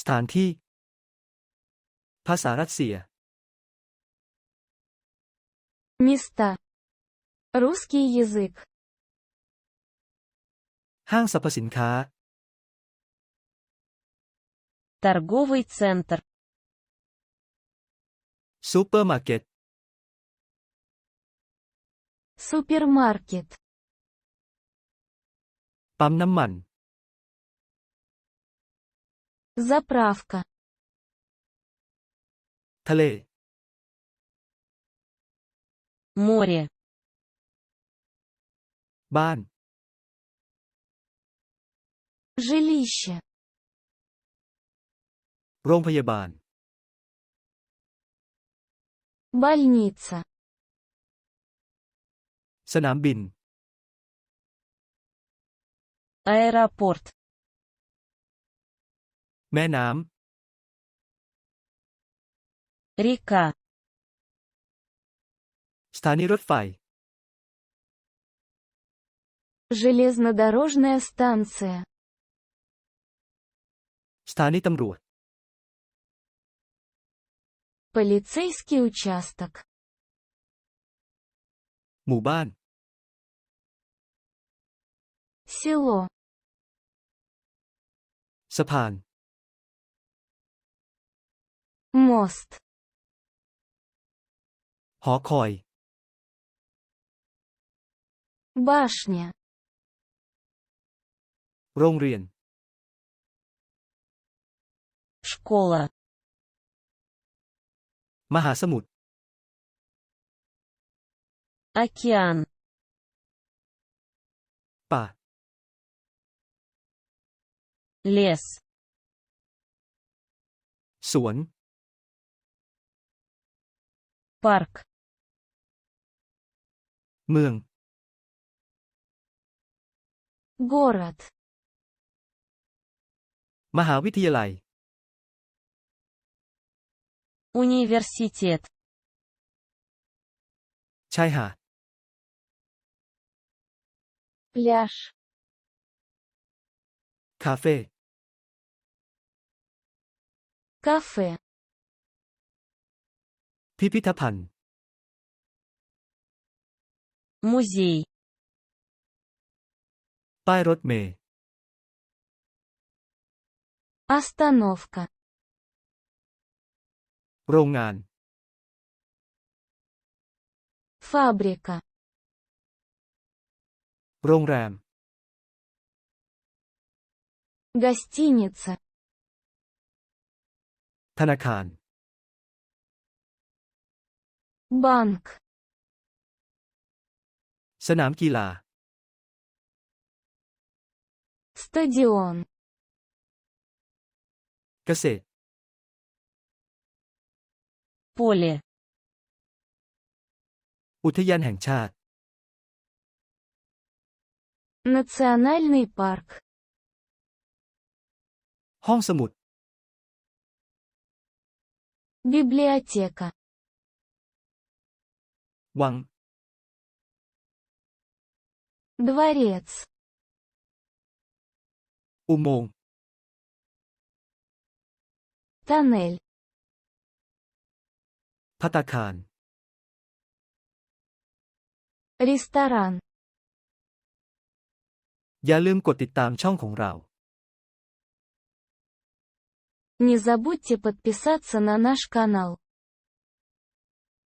สถานที่ ภาษารัสเซียมิสตารุสกียีซิกห้างสรรพสินค้าตาร์กกวิทเซนเตอร์ซูเปอร์มาร์เก็ตซูเปอร์มาร์เก็ตปั๊มน้ำมัน Заправка. Тале. Море. Бан. Жилище. โรงพยาบาล больница санамбин, аэропорт แม่น้ำ река สถานีรถไฟ железнодорожная станция สถานีตำรวจ полицейский участок หมู่บ้าน село สะพาน мост หอคอย башня โรงเรียน школа มหาสมุทร океан ป่า лес สวน парк เมือง город มหาวิทยาลัย университет ชายหาด пляж кафе кафе พิพิธภัณฑ์ มูซีป้ายรถเมล์ остановка โรงงาน фабрика โรงแรม гостиница ธนาคารบอนค์สนามกีฬา สเตเดียม เกษตรปูเลอุทยานแห่งชาติ национальный парк ห้องสมุด библиотека One. Дворец. Умом. Тоннель. Патакан. Ресторан. อย่าลืมกดติดตามช่องของเรา Не забудьте подписаться на наш канал.